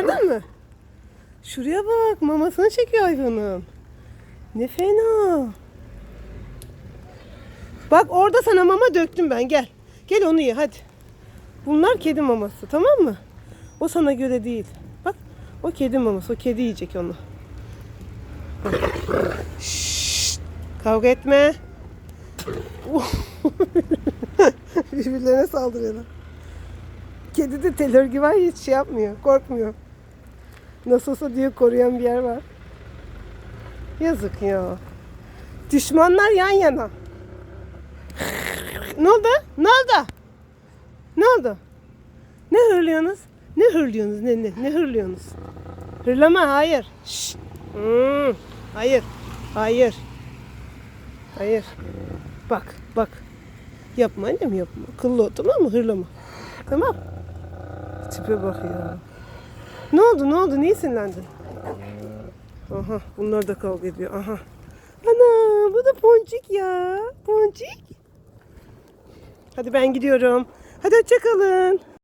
Gördün mü? Şuraya bak mamasını çekiyor hayvanın. Ne fena. Bak orada sana mama döktüm ben gel. Gel onu ye hadi. Bunlar kedi maması tamam mı? O sana göre değil. Bak o kedi maması o kedi yiyecek onu. Şşt, kavga etme. Birbirlerine saldırıyorlar. Kedi de telörgü var hiç şey yapmıyor, korkmuyor. Nasılsa diyor koruyan bir yer var. Yazık ya. Düşmanlar yan yana. Ne oldu? Ne oldu? Ne oldu? Ne hırlıyorsunuz? Ne hırlıyorsunuz? Ne ne ne hırlıyorsunuz? Hırlama hayır. Şşt. Hmm, Hayır. Hayır. Hayır. Bak bak. Yapma annem yapma. Kıllı ol tamam mı? Hırlama. Tamam. Tipe bak ya. Ne oldu ne oldu? Niye sinirlendin? Aha bunlar da kavga ediyor. Aha. Ana bu da Ponçik ya. Ponçik. Hadi ben gidiyorum. Hadi hoşça kalın.